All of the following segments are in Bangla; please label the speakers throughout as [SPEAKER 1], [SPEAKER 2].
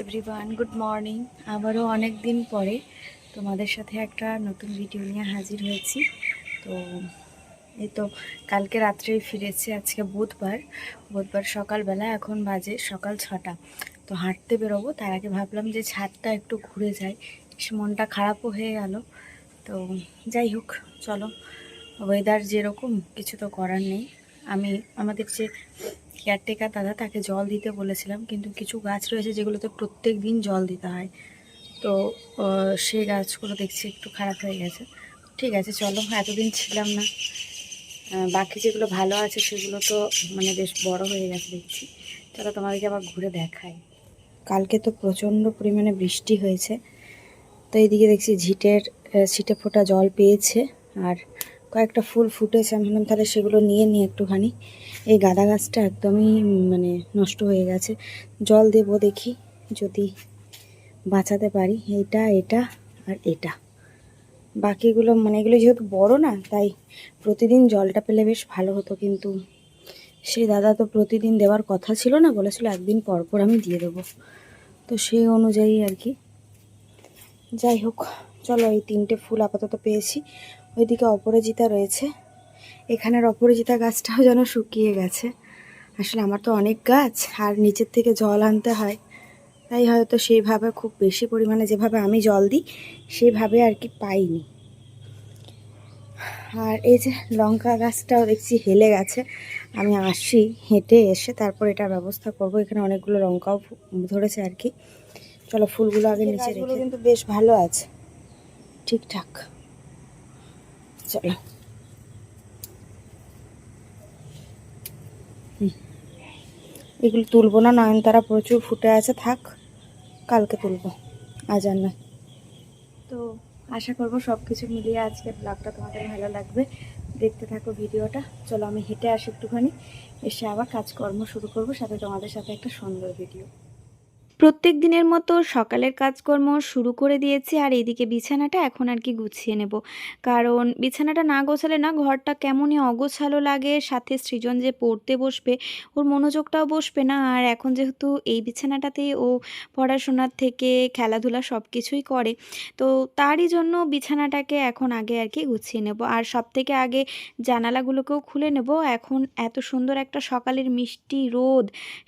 [SPEAKER 1] এভরিওয়ান গুড মর্নিং আবারও অনেক দিন পরে তোমাদের সাথে একটা নতুন ভিডিও নিয়ে হাজির হয়েছি। তো এই তো কালকে রাত্রেই ফিরেছি, আজকে বুধবার। বুধবার সকালবেলা, এখন বাজে সকাল ছটা। তো হাঁটতে বেরোবো, তার আগে ভাবলাম যে ছাদটা একটু ঘুরে যাই। মনটা খারাপও হয়ে গেল। তো যাই হোক, চলো। ওয়েদার যেরকম, কিছু তো করার নেই। আমি, আমাদের যে কেয়ারটেকার দাদা তাকে জল দিতে বলেছিলাম, কিন্তু কিছু গাছ রয়েছে যেগুলোতে প্রত্যেক দিন জল দিতে হয়। তো সেই গাছগুলো দেখছি একটু খারাপ হয়ে গেছে। ঠিক আছে, চলো, এতদিন ছিলাম না। বাকি যেগুলো ভালো আছে সেগুলো তো মানে বেশ বড় হয়ে গেছে দেখছি। চলো, তোমাদেরকে আবার ঘুরে দেখাই। কালকে তো প্রচণ্ড পরিমাণে বৃষ্টি হয়েছে। তো এইদিকে দেখছি ঝিটের ছিটে ফোটা জল পেয়েছে। আর কয়েকটা ফুল ফুটেছে, আমি তাহলে সেগুলো নিয়ে নিই একটুখানি। এই গাঁদা গাছটা একদমই মানে নষ্ট হয়ে গেছে। জল দেবো দেখি, যদি বাঁচাতে পারি। এটা এটা আর এটা। বাকিগুলো মানে এগুলো যেহেতু বড় না, তাই প্রতিদিন জলটা পেলে বেশ ভালো হতো, কিন্তু সেই দাদা তো প্রতিদিন দেওয়ার কথা ছিল না, বলেছিল একদিন পর পর আমি দিয়ে দেবো। তো সেই অনুযায়ী আর কি। যাই হোক, চলো এই তিনটে ফুল আপাতত পেয়েছি। ওইদিকে অপরাজিতা রয়েছে। এখানের অপরাজিতা গাছটাও যেন শুকিয়ে গেছে। আসলে আমার তো অনেক গাছ আর নিচের থেকে জল আনতে হয়। তাই হয়তো সেইভাবে খুব বেশি পরিমাণে যেভাবে আমি জল দিই সেইভাবে আর কি পাইনি। আর এই যে লঙ্কা গাছটাও দেখছি হেলে গেছে। আমি আসি হেঁটে এসে তারপর এটার ব্যবস্থা করব। এখানে অনেকগুলো লঙ্কাও ধরেছে আর কি। চলো ফুলগুলো আগে নিচে রেখে কিন্তু বেশ ভালো আছে। ঠিকঠাক। চলো। এগুলো তুলবো না, নয়নতারা প্রচুর ফুটে আছে, থাক, কালকে তুলবো, আজ আর নয়। তো আশা করব সব কিছু মিলিয়ে আজকে ব্লগটা তোমাদের ভালো লাগবে। দেখতে থাকো ভিডিওটা, চলো আমি হেঁটে আসি একটুখানি, এসে আবার কাজকর্ম শুরু করব, সাথে তোমাদের সাথে একটা সুন্দর ভিডিও
[SPEAKER 2] প্রত্যেক দিনের মতো সকালের কাজকর্ম শুরু করে দিয়েছি আর এইদিকে বিছানাটা এখন আর কি গুছিয়ে নেব। কারণ বিছানাটা না গোছালে না ঘরটা কেমনই অগোছালো লাগে, সাথে সৃজন যে পড়তে বসবে, ওর মনোযোগটাও বসবে না। আর এখন যেহেতু এই বিছানাটাতেই ও পড়াশোনার থেকে খেলাধুলা সব কিছুই করে, তো তারই জন্য বিছানাটাকে এখন আগে আর কি গুছিয়ে নেব। আর সব থেকে আগে জানালাগুলোকেও খুলে নেব। এখন এত সুন্দর একটা সকালের মিষ্টি রোদ,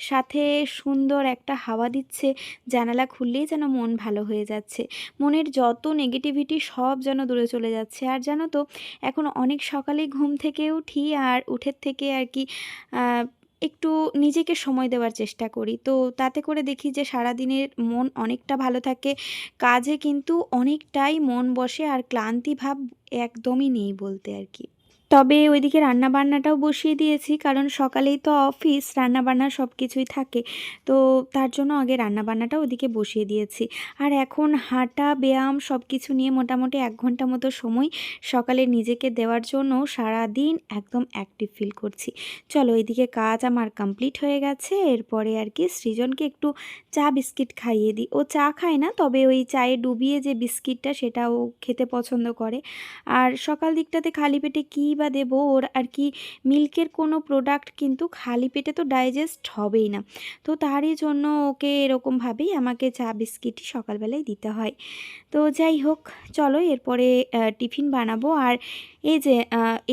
[SPEAKER 2] সাথে সুন্দর একটা হাওয়া দিচ্ছে। জানালা খুললেই যেন মন ভালো হয়ে যাচ্ছে। মনের যত নেগেটিভিটি সব যেন দূরে চলে যাচ্ছে। আর জানো তো, এখন অনেক সকালে ঘুম থেকে উঠি আর উঠের থেকে আর কি একটু নিজেকে সময় দেওয়ার চেষ্টা করি। তো তাতে করে দেখি যে সারাদিনের মন অনেকটা ভালো থাকে, কাজে কিন্তু অনেকটাই মন বসে আর ক্লান্তি ভাব একদমই নেই বলতে আর কি। তবে ওইদিকে রান্নাবান্নাটাও বসিয়ে দিয়েছি, কারণ সকালেই তো অফিস রান্নাবান্না সব কিছুই থাকে। তো তার জন্য আগে রান্নাবান্নাটা ওদিকে বসিয়ে দিয়েছি। আর এখন হাঁটা, ব্যায়াম সব কিছু নিয়ে মোটামুটি এক ঘণ্টা মতো সময় সকালে নিজেকে দেওয়ার জন্য সারা দিন একদম অ্যাক্টিভ ফিল করছি। চলো এইদিকে কাজ আমার কমপ্লিট হয়ে গেছে, এরপরে আর কি সৃজনকে একটু চা বিস্কিট খাইয়ে দিই। ও চা খায় না, তবে ওই চায়ে ডুবিয়ে যে বিস্কিটটা সেটা ও খেতে পছন্দ করে। আর সকাল দিকটাতে খালি পেটে কী বা দেবো ওর আর কি মিল্কের কোনো প্রোডাক্ট কিন্তু খালি পেটে তো ডাইজেস্ট হবেই না। তো তারই জন্য ওকে এরকমভাবেই আমাকে চা বিস্কিটই সকালবেলায় দিতে হয়। তো যাই হোক, চলো এরপরে টিফিন বানাবো। আর এই যে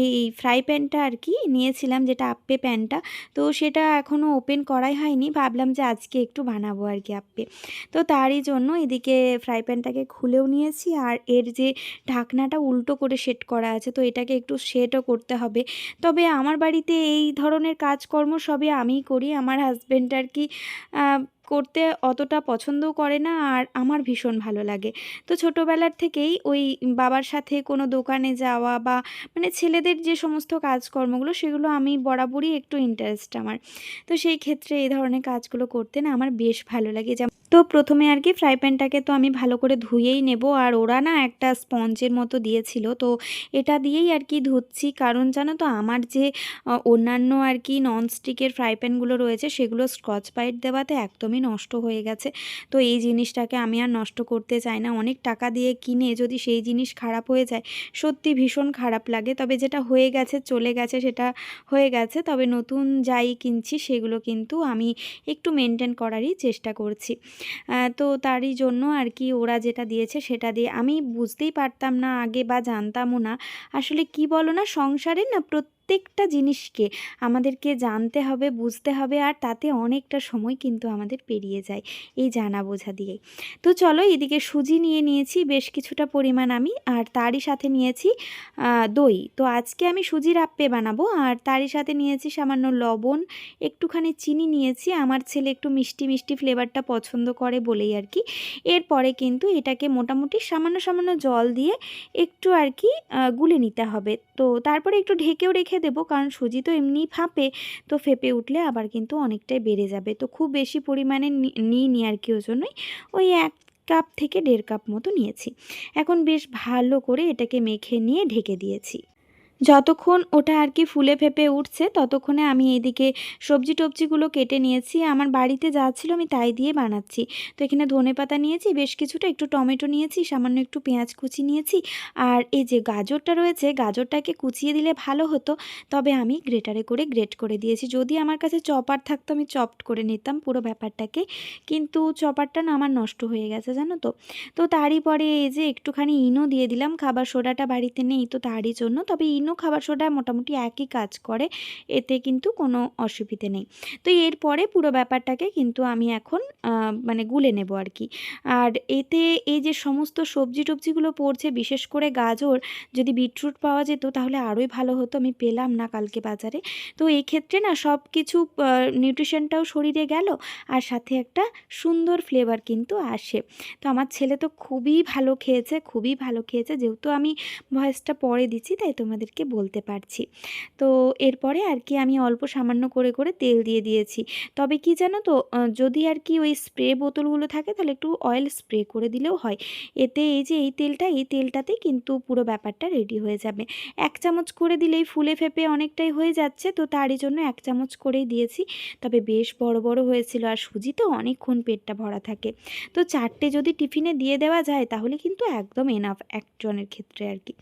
[SPEAKER 2] এই ফ্রাই প্যানটা আর কি নিয়েছিলাম, যেটা আপ্পে প্যানটা তো সেটা এখনও ওপেন করাই হয়নি। ভাবলাম যে আজকে একটু বানাবো আর কি আপ্পে তো তারই জন্য এদিকে ফ্রাই প্যানটাকে খুলেও নিয়েছি। আর এর যে ঢাকনাটা উল্টো করে সেট করা আছে, তো এটাকে একটু সেটও করতে হবে। তবে আমার বাড়িতে এই ধরনের কাজকর্ম সবই আমিই করি। আমার হাজব্যান্ড আর কি করতে অতটা পছন্দও করে না আর আমার ভীষণ ভালো লাগে। তো ছোটোবেলার থেকেই ওই বাবার সাথে কোনো দোকানে যাওয়া বা মানে ছেলেদের যে সমস্ত কাজকর্মগুলো সেগুলো আমি বরাবরই একটু ইন্টারেস্ট আমার। তো সেই ক্ষেত্রে এই ধরনের কাজগুলো করতে না আমার বেশ ভালো লাগে। যেমন তো প্রথমে আর কি ফ্রাই প্যানটাকে তো আমি ভালো করে ধুয়েই নেব আর ওরা না একটা স্পঞ্জের মতো দিয়েছিল। তো এটা দিয়েই আর কি ধুচ্ছি। কারণ জানো তো আমার যে অন্যান্য আর কি ননস্টিকের ফ্রাই প্যানগুলো রয়েছে সেগুলো স্কচ বাইট দেওয়াতে একদমই নষ্ট হয়ে গেছে। তো এই জিনিসটাকে আমি আর নষ্ট করতে চাই না। অনেক টাকা দিয়ে কিনে যদি সেই জিনিস খারাপ হয়ে যায়, সত্যি ভীষণ খারাপ লাগে। তবে যেটা হয়ে গেছে, চলে গেছে, সেটা হয়ে গেছে। তবে নতুন যাই কিনছি, সেগুলো কিন্তু আমি একটু মেনটেন করারই চেষ্টা করছি। তো তারই জন্য আর কি ওরা যেটা দিয়েছে, সেটা দিয়ে আমি বুঝতেই পারতাম না, আগে বা জানতামও না। আসলে কি বলো না, সংসারে না প্রত্যেকটা জিনিসকে আমাদেরকে জানতে হবে, বুঝতে হবে আর তাতে অনেকটা সময় কিন্তু আমাদের পেরিয়ে যায় এই জানা বোঝা দিয়েই তো চলো এদিকে সুজি নিয়ে নিয়েছি, বেশ কিছুটা পরিমাণ আমি আর তারই সাথে নিয়েছি দই। তো আজকে আমি সুজির আপ্পে বানাবো আর তারই সাথে নিয়েছি সামান্য লবণ, একটুখানি চিনি নিয়েছি, আমার ছেলে একটু মিষ্টি মিষ্টি ফ্লেভারটা পছন্দ করে বলেই আর কি। এরপরে কিন্তু এটাকে মোটামুটি সামান্য সামান্য জল দিয়ে একটু আর কি গুলে নিতে হবে। তো তারপরে একটু ঢেকেও রেখে দেবো, কারণ সুজি তো এমনি ফাঁপে, তো ফেপে উঠলে আবার কিন্তু অনেকটাই বেড়ে যাবে। তো খুব বেশি পরিমাণে নি- নিইনি আর কি ওই জন্যই ওই এক কাপ থেকে দেড় কাপ মতো নিয়েছি। এখন বেশ ভালো করে এটাকে মেখে নিয়ে ঢেকে দিয়েছি। যতক্ষণ ওটা আর কি ফুলে ফেপে উঠছে, ততক্ষণে আমি এইদিকে সবজি টবজিগুলো কেটে নিয়েছি। আমার বাড়িতে যা ছিল আমি তাই দিয়ে বানাচ্ছি। তো এখানে ধনে পাতা নিয়েছি, বেশ কিছুটা একটু টমেটো নিয়েছি, সামান্য একটু পেঁয়াজ কুচি নিয়েছি। আর এই যে গাজরটা রয়েছে, গাজরটাকে কুচিয়ে দিলে ভালো হতো, তবে আমি গ্রেটারে করে গ্রেট করে দিয়েছি। যদি আমার কাছে চপার থাকতো, আমি চপড করে নিতাম পুরো ব্যাপারটাকে। কিন্তু চপারটা না আমার নষ্ট হয়ে গেছে, জানো তো। তো তারই পরে এই যে একটুখানি ইনো দিয়ে দিলাম, খাবার সোডাটা বাড়িতে নেই, তো তারই জন্য। তবে ইনো খাবার সোডা মোটামুটি একই কাজ করে, এতে কিন্তু কোনো অসুবিধে নেই। তো এরপরে পুরো ব্যাপারটাকে কিন্তু আমি এখন মানে গুলে নেব আর কি আর এতে এই যে সমস্ত সবজি টবজিগুলো পড়ছে, বিশেষ করে গাজর, যদি বিটরুট পাওয়া যেত তাহলে আরোই ভালো হতো, আমি পেলাম না কালকে বাজারে। তো এই ক্ষেত্রে না সব কিছু নিউট্রিশনটাও শরীরে গেল আর সাথে একটা সুন্দর ফ্লেভার কিন্তু আসে। তো আমার ছেলে তো খুবই ভালো খেয়েছে, খুবই ভালো খেয়েছে, যেহেতু আমি ভয়েসটা পরে দিচ্ছি, তাই তোমাদেরকে বলতে পারছি। তো এরপরে আর কি আমি অল্প সামান্য করে করে তেল দিয়ে দিয়েছি। তবে কি জানো তো যদি আর কি ওই স্প্রে বোতলগুলো থাকে তাহলে একটু অয়েল স্প্রে করে দিলেও হয়। এতে এই যে এই তেলটা, এই তেলটাতে কিন্তু পুরো ব্যাপারটা রেডি হয়ে যাবে। এক চামচ করে দিলেই ফুলে ফেপে অনেকটাই হয়ে যাচ্ছে, তো তারই জন্য এক চামচ করেই দিয়েছি। তবে বেশ বড় বড় হয়েছিল। আর সুজি তো অনেকক্ষণ পেটটা ভরা থাকে। তো চারটে যদি টিফিনে দিয়ে দেওয়া যায় তাহলে কিন্তু একদম এনাফ একজনের ক্ষেত্রে আর কি।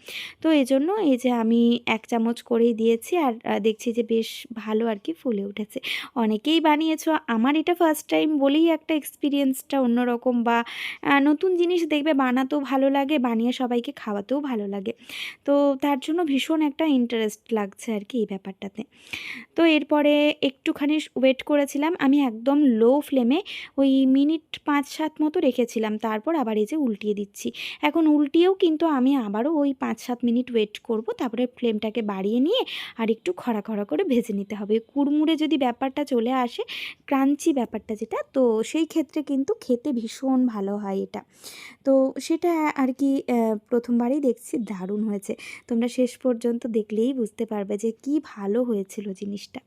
[SPEAKER 2] তো এই জন্য এই যে আমি এক চামচ করেই দিয়েছি আর দেখছি যে বেশ ভালো আর কি ফুলে উঠেছে। অনেকেই বানিয়েছো, আমার এটা ফার্স্ট টাইম বলেই একটা এক্সপিরিয়েন্সটা অন্যরকম বা নতুন জিনিস দেখবে বানাতেও ভালো লাগে, বানিয়ে সবাইকে খাওয়াতেও ভালো লাগে। তো তার জন্য ভীষণ একটা ইন্টারেস্ট লাগছে আর কি এই ব্যাপারটাতে। তো এরপরে একটুখানি ওয়েট করেছিলাম, আমি একদম লো ফ্লেমে ওই মিনিট পাঁচ সাত মতো রেখেছিলাম, তারপর আবার এই যে উল্টিয়ে দিচ্ছি। এখন উল্টিয়েও কিন্তু আমি আবারও ওই পাঁচ সাত মিনিট ওয়েট করব, তারপরে ফ্লেমটাকে বাড়িয়ে নিয়ে আর একটু খরা খরা করে ভেজে নিতে হবে। কুড়মুড়ে যদি ব্যাপারটা চলে আসে, ক্রাঞ্চি ব্যাপারটা যেটা, তো সেই ক্ষেত্রে কিন্তু খেতে ভীষণ ভালো হয় এটা। তো সেটা আর কি প্রথমবারেই প্রথমবারই দেখছি, দারুণ হয়েছে। তোমরা শেষ পর্যন্ত দেখলেই বুঝতে পারবে যে কি ভালো হয়েছিল জিনিসটা।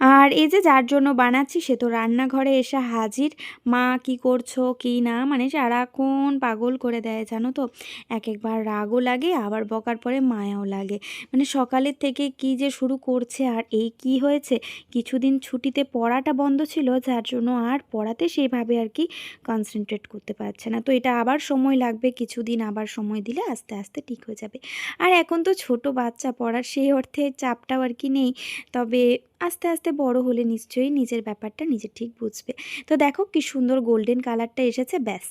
[SPEAKER 2] আর এই যে যার জন্য বানাচ্ছি সে তো রান্নাঘরে এসে হাজির। মা কি করছ, কি না? মানে সারাক্ষণ পাগল করে দেয়, জানো তো? এক একবার রাগও লাগে, আবার বকার পরে মায়াও লাগে। মানে সকালের থেকে কি যে শুরু করছে আর এই কি হয়েছে? কিছুদিন ছুটিতে পড়াটা বন্ধ ছিল, যার জন্য আর পড়াতে সেইভাবে আর কি কনসেন্ট্রেট করতে পারছে না। তো এটা আবার সময় লাগবে, কিছুদিন আবার সময় দিলে আস্তে আস্তে ঠিক হয়ে যাবে। আর এখন তো ছোট বাচ্চা পড়ার সেই অর্থে চাপটাও আর কি নেই। তবে আস্তে আস্তে বড় হলে নিশ্চয়ই নিজের ব্যাপারটা নিজে ঠিক বুঝবে। তো দেখো কি সুন্দর গোল্ডেন কালারটা এসেছে, ব্যাস।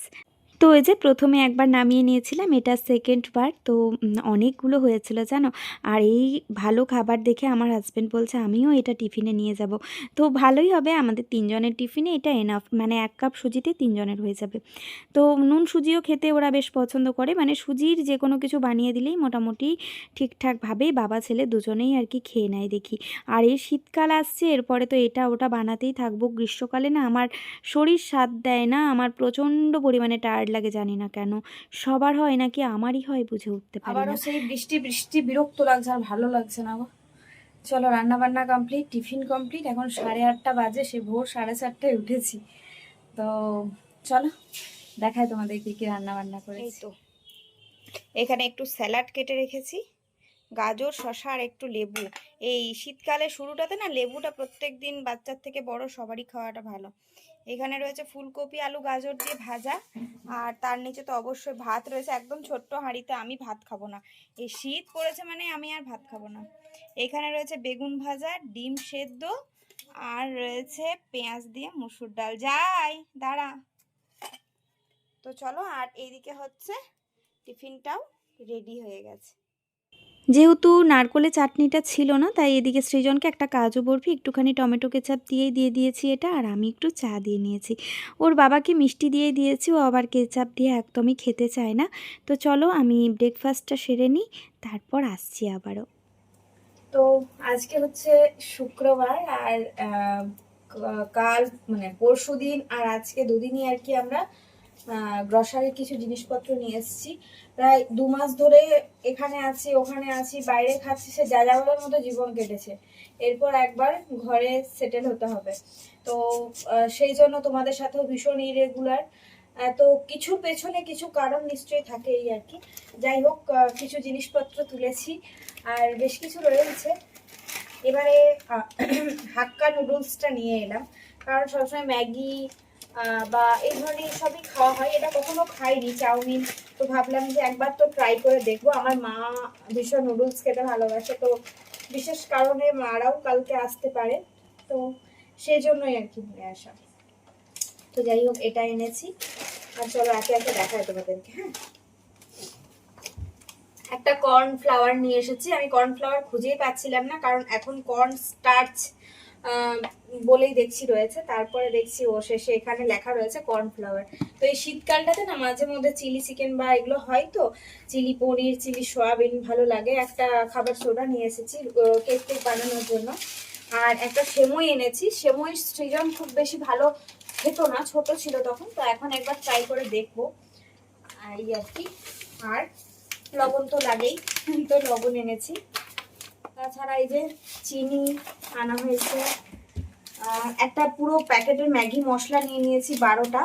[SPEAKER 2] তো এই যে প্রথমে একবার নামিয়ে নিয়েছিলাম, এটা সেকেন্ড বার। তো অনেকগুলো হয়েছিল, জানো? আর এই ভালো খাবার দেখে আমার হাজব্যান্ড বলছে, আমিও এটা টিফিনে নিয়ে যাব। তো ভালোই হবে, আমাদের তিনজনের টিফিনে এটা এনাফ মানে এক কাপ সুজিতে তিনজনের হয়ে যাবে। তো নুন সুজিও খেতে ওরা বেশ পছন্দ করে। মানে সুজির যে কোনো কিছু বানিয়ে দিলেই মোটামুটি ঠিকঠাকভাবেই বাবা, ছেলে দুজনেই আর কি খেয়ে নেয় দেখি। আর এই শীতকাল আসছে, এরপরে তো এটা ওটা বানাতেই থাকব। গ্রীষ্মকালে না আমার শরীর সাথ দেয় না, আমার প্রচণ্ড পরিমাণে টায়ার্ড লাগে জানি না কেন। সবার হয় নাকি আমারই হয় বুঝে উঠতে পারি
[SPEAKER 3] আবারও সেই বৃষ্টি বৃষ্টি বিরক্ত লাগছে আর ভালো লাগছে না গো। চলো রান্না বান্না কমপ্লিট টিফিন কমপ্লিট এখন সাড়ে আটটা বাজে সে ভোর সাড়ে চারটায় উঠেছি। তো চলো দেখায় তোমাদের কি কি রান্না বান্না
[SPEAKER 2] এই
[SPEAKER 3] করেছি
[SPEAKER 2] তো এখানে একটু স্যালাড কেটে রেখেছি গাজর শশা আর একটু লেবু। এই শীতকালে শুরুটাতে না লেবুটা প্রত্যেক দিন বাচ্চার থেকে বড় সবারই খাওয়াটা ভালো। এখানে রয়েছে ফুলকপি, আলু, গাজর দিয়ে ভাজা। আর তার নিচে তো অবশ্যই ভাত রয়েছে। একদম ছোট্ট হাঁড়িতে আমি ভাত খাব না। এই শীত পড়েছে মানে আমি আর ভাত খাব না। এখানে রয়েছে বেগুন ভাজা, ডিম সেদ্ধ, আর রয়েছে পেঁয়াজ দিয়ে মুসুর ডাল। যাই, দাঁড়া।
[SPEAKER 3] তো চলো, আর এইদিকে হচ্ছে টিফিনটাও রেডি হয়ে গেছে।
[SPEAKER 2] যেহেতু নারকোলে চাটনিটা ছিল না, তাই এদিকে সৃজনকে একটা কাজু বরফি, একটুখানি টমেটো কেচাপ দিয়েই দিয়ে দিয়েছি এটা, আর আমি একটু চা দিয়ে নিয়েছি। ওর বাবাকে মিষ্টি দিয়ে দিয়েছি, ও আবার কেচাপ দিয়ে একদমই খেতে চায় না। তো চলো আমি ব্রেকফাস্টটা সেরে নিই, তারপর আসছি আবারও।
[SPEAKER 3] তো আজকে হচ্ছে শুক্রবার, আর কাল মানে পরশু দিন আর আজকে দুদিনই আর কি আমরা গ্রসারির কিছু জিনিসপত্র নিয়ে এসেছি। প্রায় দু মাস ধরে এখানে আছি, ওখানে আছি, বাইরে খাচ্ছি, সে যা যাওয়ার মতো জীবন কেটেছে। এরপর একবার ঘরে সেটেল হতে হবে। তো সেই জন্য তোমাদের সাথেও ভীষণ ইরেগুলার তো কিছু পেছনে কিছু কারণ নিশ্চয়ই থাকে এই আর কি। যাই হোক কিছু জিনিসপত্র তুলেছি আর বেশ কিছু রয়েছে। এবারে হাক্কা নুডলসটা নিয়ে এলাম। কারণ সবসময় ম্যাগি বা এই ধরনের সবই খাওয়া হয়। এটা কখনো খাইনি, চাউমিন। তো ভাবলাম যে একবার তো ট্রাই করে দেখব। আমার মা ভীষণ নুডলস খেতে ভালোবাসে। তো বিশেষ কারণে মারাও কালকে আসতে পারে। তো সেই জন্যই আর কি নিয়ে আসা। তো যাই হোক, এটা এনেছি। আর চলো একে একে দেখায় তোমাদেরকে হ্যাঁ? একটা কর্ন ফ্লাওয়ার নিয়ে এসেছি। আমি কর্ন ফ্লাওয়ার খুঁজেই পাচ্ছিলাম না, কারণ এখন কর্ন স্টার্চ বলেই দেখছি রয়েছে। তারপরে দেখছি ও শেষে এখানে লেখা রয়েছে কর্নফ্লাওয়ার। তো এই শীতকালটাতে না মাঝে মধ্যে চিলি চিকেন বা এগুলো হয় তো? চিলি পনির, চিলি সয়াবিন ভালো লাগে। একটা খাবার সোডা নিয়ে এসেছি কেক টেক বানানোর জন্য। আর একটা সেমই এনেছি। সেমই সৃজন খুব বেশি ভালো খেতো না, ছোট ছিল তখন। তো এখন একবার ট্রাই করে দেখব। এই আর কি। আর লবণ তো লাগেই। তো লবণ এনেছি। তাছাড়া এই যে চিনি আনা হয়েছে। একটা পুরো প্যাকেটের ম্যাগি মশলা নিয়ে নিয়েছি বারোটা।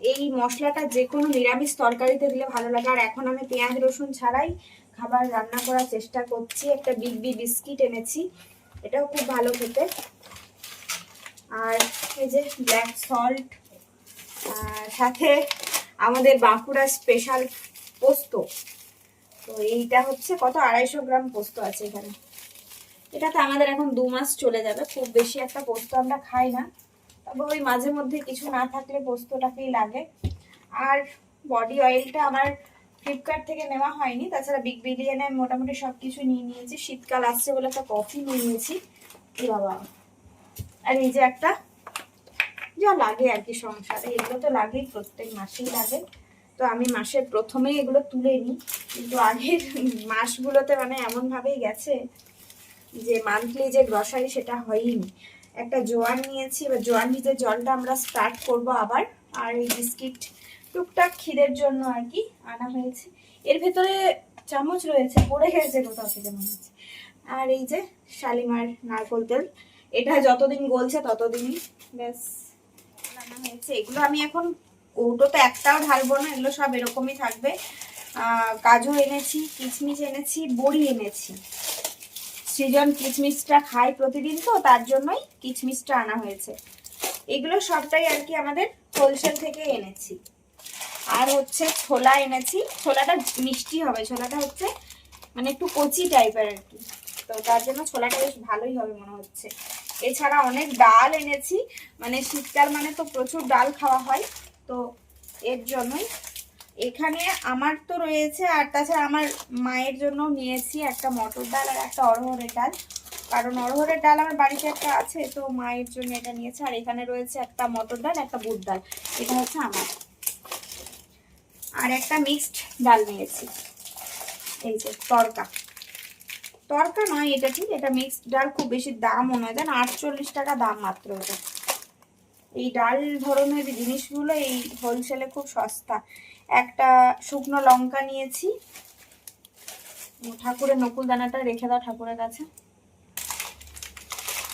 [SPEAKER 3] এই মশলাটা যে কোনো নিরামিষ তরকারিতে দিলে ভালো লাগে। আর এখন আমি পেঁয়াজ, রসুন ছাড়াই খাবার রান্না করার চেষ্টা করছি। একটা বিগ বি বিস্কিট এনেছি। এটাও খুব ভালো খেতে। আর এই যে ব্ল্যাক সল্ট, আর সাথে আমাদের বাঁকুড়া স্পেশাল পোস্ত। তো এইটা হচ্ছে কত? আড়াইশো গ্রাম পোস্ত আছে এখানে। এটাতে আমাদের এখন দু মাস চলে যাবে, খুব বেশি একটা পোস্ত আমরা খাই না। তবে ওই মাঝে মধ্যে কিছু না থাকলে পোস্তটাকেই লাগে। আর বডি অয়েলটা আমার ফ্লিপকার্ট থেকে নেওয়া হয়নি, তাছাড়া বিগ বিলিয়নে মোটামুটি সব কিছু নিয়ে নিয়েছি। শীতকাল আসছে বলে একটা কফি নিয়ে নিয়েছি। কি বাবা। আর এই যে একটা, যা লাগে আর কি সংসারে, এগুলো তো লাগেই, প্রত্যেক মাসেই লাগে। তো আমি মাসের প্রথমেই এগুলো তুলে নিই। কিন্তু আগের মাসগুলোতে মানে এমনভাবেই গেছে যে মান্থলি যে গ্রসারি সেটা হয়নি। একটা জোয়ান নিয়েছি, এবার জোয়ান ভিজে জলটা আমরা স্টার্ট করব আবার। আর এই বিস্কিট টুকটাক খিদের জন্য আর কি আনা হয়েছে। এর ভেতরে চামচ রয়েছে, পড়ে গেছে কোথাও থেকে মনে হচ্ছে। আর এই যে শালিমার নারকোল তেল, এটা যতদিন গলছে ততদিনই ব্যাস রান্না হয়েছে। এগুলো আমি এখন কৌটোতে একটাও ঢালবো না, এগুলো সব এরকমই থাকবে। কাজু এনেছি, কিচমিচ এনেছি, বড়ি এনেছি। সৃজন কিচমিচটা খায় প্রতিদিন তো, তার জন্যই কিচমিচটা আনা হয়েছে। এগুলো সবটাই আর কি আমাদের হোলসেল থেকে এনেছি। আর হচ্ছে ছোলা এনেছি। ছোলাটা মিষ্টি হবে, ছোলাটা হচ্ছে মানে একটু কচি টাইপের আর কি। তো তার জন্য ছোলাটা বেশ ভালোই হবে মনে হচ্ছে। এছাড়া অনেক ডাল এনেছি। মানে শীতকাল মানে তো প্রচুর ডাল খাওয়া হয়। তো এর জন্যই এখানে আমার তো রয়েছে, আর তাছাড়া আমার মায়ের জন্য নিয়েছি একটা মটর ডাল আর একটা অরহরের ডাল। কারণ অরহরের ডাল আমার বাড়িতে একটা আছে, তো মায়ের জন্য এটা নিয়েছে। আর এখানে রয়েছে একটা মটর ডাল, একটা বুট ডাল। এটা হচ্ছে আমার। আর একটা মিক্সড ডাল নিয়েছি। এই যে, তরকা। তরকা নয় এটা ঠিক, এটা মিক্সড ডাল, খুব বেশি দামও নয় জান, আটচল্লিশ টাকা দাম মাত্র এটা। এই ডাল ধরনের জিনিসগুলো এই হোলসেলে খুব সস্তা। একটা শুকনো লঙ্কা নিয়েছি। ঠাকুরের নকুল দানাটা রেখে দাও ঠাকুরের কাছে।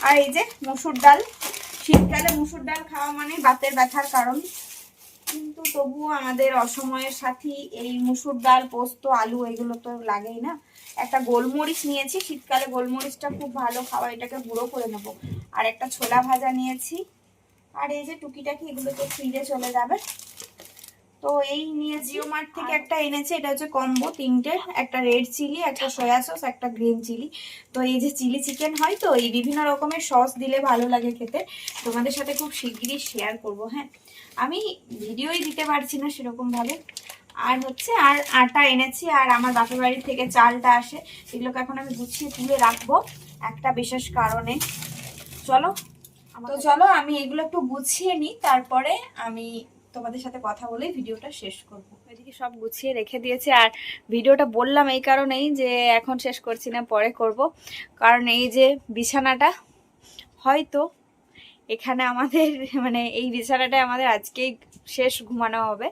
[SPEAKER 3] আর এই যে মুসুর ডাল, শীতকালে মুসুর ডাল খাওয়া মানে বাতের ব্যথার কারণ। কিন্তু তবুও আমাদের অসময়ের সাথী এই মুসুর ডাল, পোস্ত, আলু এগুলো তো লাগেই না। একটা গোলমরিচ নিয়েছি, শীতকালে গোলমরিচটা খুব ভালো খাওয়া, এটাকে গুঁড়ো করে নেব। আর একটা ছোলা ভাজা নিয়েছি। আর এই যে টুকিটাকি এগুলো তো ফ্রিজে চলে যাবে। তো এই নিয়ে জিও মার্ট থেকে একটা এনেছে এটা হচ্ছে কম্বো তিনটে একটা রেড চিলি একটা সয়া সস একটা গ্রিন চিলি। তো এই যে চিলি চিকেন হয় তো এই বিভিন্ন রকমের সস দিলে ভালো লাগে খেতে। তোমাদের সাথে খুব শিগগিরই শেয়ার করব হ্যাঁ। আমি ভিডিওই দিতে পারছি না সেরকমভাবে আর হচ্ছে আর আটা এনেছি আর আমার বাপের বাড়ি থেকে চালটা আসে এগুলোকে এখন আমি গুছিয়ে তুলে রাখব একটা বিশেষ কারণে। চলো তো চলো আমি এগুলো একটু গুছিয়ে নিই তারপরে আমি তোমাদের সাথে কথা বলে ভিডিওটা শেষ করব। এদিকে সব গুছিয়ে রেখে দিয়েছি। আর ভিডিওটা বললাম এই কারণেই যে এখন শেষ করছি না, পরে করব। কারণ এই যে বিছানাটা, হয়তো এখানে আমাদের মানে এই বিছানাটা আমাদের আজকেই শেষ ঘুমানো হবে।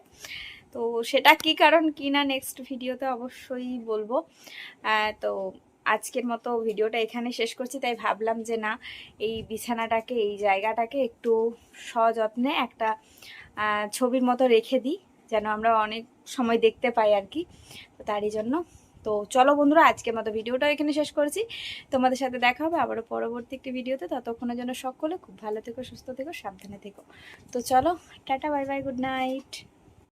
[SPEAKER 3] তো সেটা কি কারণ, কি না নেক্সট ভিডিওতে অবশ্যই বলব। তো আজকের মতো ভিডিওটা এখানে শেষ করছি, তাই ভাবলাম যে না, এই বিছানাটাকে, এই জায়গাটাকে একটু সযত্নে একটা ছবির মতো রেখে দিই, যেন আমরা অনেক সময় দেখতে পাই আর কি, তো তারই জন্য। তো চলো বন্ধুরা, আজকের মতো ভিডিওটা এখানে শেষ করেছি। তোমাদের সাথে দেখা হবে আবারও পরবর্তী একটি ভিডিওতে। ততক্ষণের জন্য সকলে খুব ভালো থেকো, সুস্থ থেকো, সাবধানে থেকো। তো চলো, tata, bye bye, good night.